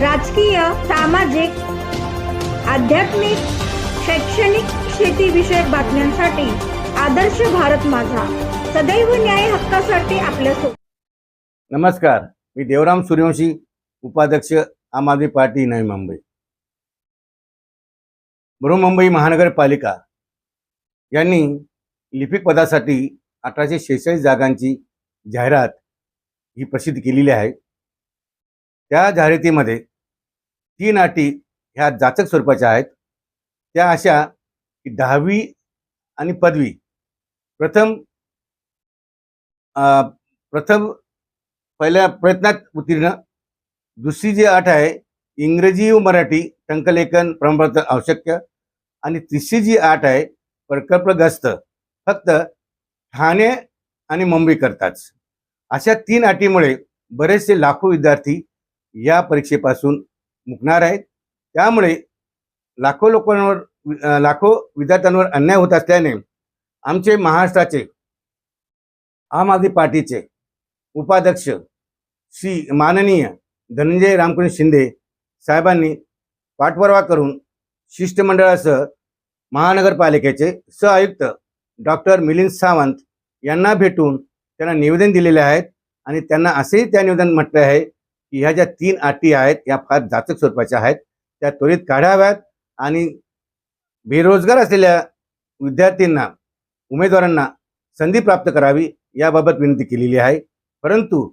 राजकीय सामाजिक आध्यात्मिक शैक्षणिक शेतीविषयक बातम्यांसाठी आदर्श भारत माझा. सदैव न्याय हक्कासाठी आपल्या नमस्कार. मी देवराम सूर्यवंशी उपाध्यक्ष आम आदमी पार्टी नवी मुंबई. बृहमुंबई महानगरपालिका यांनी लिपिक पदासाठी अठराशे शेहेचाळीस जागांची जाहिरात ही प्रसिद्ध केलेली आहे. त्या जाहिरातीमध्ये तीन अटी ह्या जाचक स्वरूपाच्या आहेत. त्या अशा की दहावी आणि पदवी. प्रथम अं, प्रथम पहिल्या प्रयत्नात उत्तीर्ण. दुसरी जी अट आहे इंग्रजी व मराठी टंकलेखन प्रमाणपत्र आवश्यक. आणि तिसरी जी अट आहे प्रकल्पग्रस्त. फक्त ठाणे आणि मुंबई करताच. अशा तीन अटीमुळे बरेचसे लाखो विद्यार्थी या परीक्षेपासून मुकणार आहेत. त्यामुळे लाखो लोकांवर लाखो विद्यार्थ्यांवर अन्याय होत असल्याने आमचे महाराष्ट्राचे आम आदमी पार्टीचे उपाध्यक्ष श्री माननीय धनंजय रामकृष्ण शिंदे साहेबांनी पाठपुरावा करून शिष्टमंडळासह महानगरपालिकेचे सहआयुक्त डॉक्टर मिलिंद सावंत यांना भेटून त्यांना निवेदन दिलेले आहेत. आणि त्यांना असेही त्या निवेदन म्हटले आहे की ह्या ज्या तीन अटी आहेत या फार जाचक स्वरूपाच्या आहेत त्या त्वरित काढाव्यात आणि बेरोजगार असलेल्या विद्यार्थ्यांना उमेदवारांना संधी प्राप्त करावी याबाबत विनंती केलेली आहे. परंतु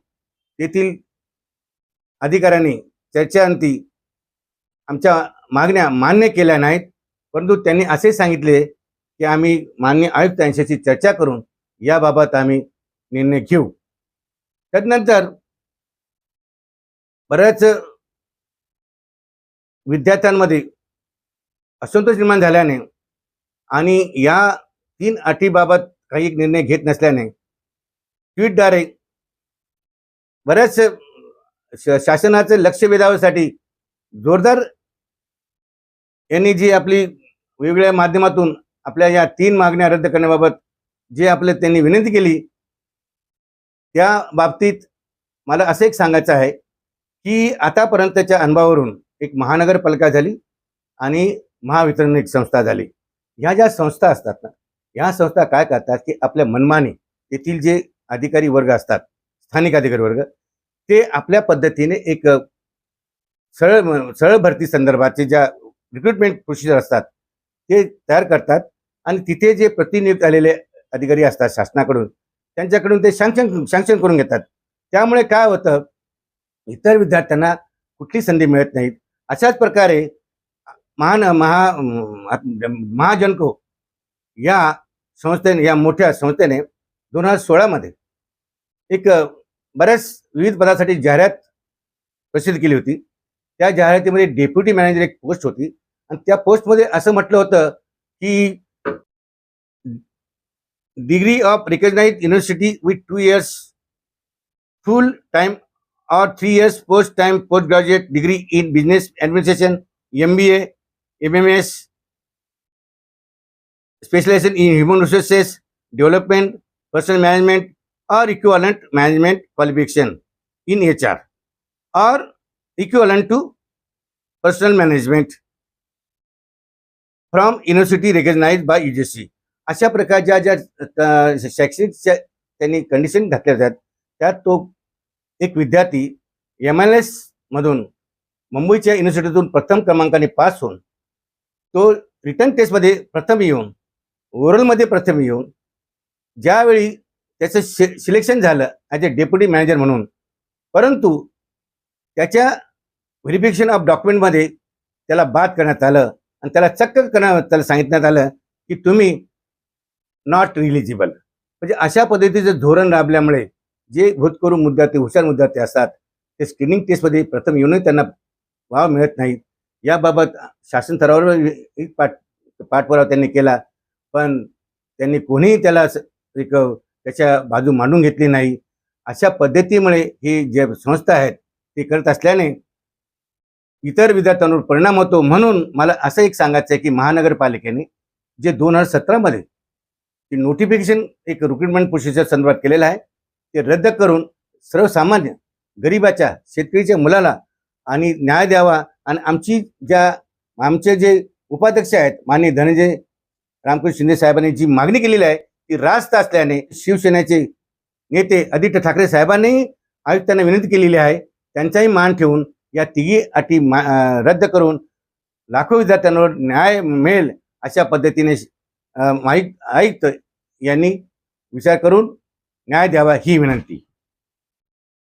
तेथील अधिकाऱ्यांनी चर्चेअंती आमच्या मागण्या मान्य केल्या नाहीत. परंतु त्यांनी असे सांगितले की आम्ही मान्य आयुक्त यांच्याशी चर्चा करून याबाबत आम्ही निर्णय घेऊ. त्यानंतर बऱ्याच विद्यार्थ्यांमध्ये असंतोष निर्माण झाल्याने आणि या तीन अटीबाबत काही एक निर्णय घेत नसल्याने ट्विटद्वारे बऱ्याच शासनाचं शासनाचे लक्ष वेधावसाठी जोरदार यांनी जी आपली वेगवेगळ्या माध्यमातून आपल्या या तीन मागण्या रद्द करण्याबाबत जे आपले त्यांनी विनंती केली त्या बाबतीत मला असं एक सांगायचं आहे की आतापर्यंतच्या अनुभवावरून एक महानगरपालिका झाली आणि महावितरण एक संस्था झाली. ह्या ज्या संस्था असतात ना ह्या संस्था काय करतात की आपल्या मनमाने येथील जे अधिकारी वर्ग असतात स्थानिक अधिकारी वर्ग ते आपल्या पद्धतीने एक सरळ सरळ भरती संदर्भाचे ज्या रिक्रुटमेंट प्रोसिजर असतात ते तयार करतात आणि तिथे जे प्रतिनियुक्त आलेले अधिकारी असतात शासनाकडून त्यांच्याकडून ते सँक्शन सँक्शन करून घेतात. त्यामुळे काय होतं इतर विद्यार्थ्यांना कुठली संधी मिळत नाहीत. अशाच प्रकारे महान महा महाजनको या संस्थेने या मोठ्या संस्थेने दोन हजार सोळामध्ये एक बऱ्याच विविध पदासाठी जाहिरात प्रसिद्ध केली होती. त्या जाहिरातीमध्ये डेप्युटी मॅनेजर एक पोस्ट होती आणि त्या पोस्टमध्ये असं म्हटलं होतं की degree of recognise university with two years full time or three years post-time postgraduate degree in business administration, MBA, MMS, specialization in human resources development, personal management, or equivalent management qualification in HR, or equivalent to personal management from university recognized by UGC. अशा प्रकारच्या ज्या शैक्षणिक त्यांनी condition घातल्या जातात त्यात तो एक विद्यार्थी एम एल एस मधून मुंबईच्या युनिव्हर्सिटीतून प्रथम क्रमांकाने पास होऊन तो रिटर्न टेस्टमध्ये प्रथम येऊन ओरलमध्ये प्रथम येऊन ज्यावेळी त्याचं शि सिलेक्शन झालं ॲज अ डेप्युटी मॅनेजर म्हणून परंतु त्याच्या व्हेरिफिकेशन ऑफ डॉक्युमेंटमध्ये त्याला बाद करण्यात आलं आणि त्याला चक्क करण्यात त्याला सांगितण्यात आलं की तुम्ही नॉट रिलिजिबल म्हणजे अशा पद्धतीचं धोरण राबल्यामुळे जे भूतकरू मुद्दार्थी हुशार मुद्दार्थी असतात ते स्क्रीनिंग टेस्टमध्ये प्रथम येऊनही त्यांना वाव मिळत नाही याबाबत शासन स्तरावर एक पाठ पाठपुरावा त्यांनी केला पण त्यांनी कोणीही त्याला एक त्याच्या बाजू मांडून घेतली नाही. अशा पद्धतीमुळे ही जे संस्था आहेत ती करत असल्याने इतर विद्यार्थ्यांवर परिणाम होतो म्हणून मला असं एक सांगायचं आहे की महानगरपालिकेने जे दोन हजार सतरामध्ये नोटिफिकेशन एक रिक्रुटमेंट प्रोसिजर संदर्भात केलेलं आहे ते रद्द करून सर्वसामान्य गरिबाच्या शेतकरीच्या मुलाला आणि न्याय द्यावा. आणि आमची ज्या आमचे जे उपाध्यक्ष आहेत माननीय धनंजय रामकृष्ण शिंदे साहेबांनी जी मागणी केलेली आहे ती रास्त असल्याने शिवसेनेचे नेते आदित्य ठाकरे साहेबांनी आयुक्तांना विनंती केलेली आहे. त्यांचाही मान ठेवून या तिघी अटी मा रद्द करून लाखो विद्यार्थ्यांवर न्याय मिळेल अशा पद्धतीने आयुक्त यांनी विचार करून न्याय द्यावा ही विनंती.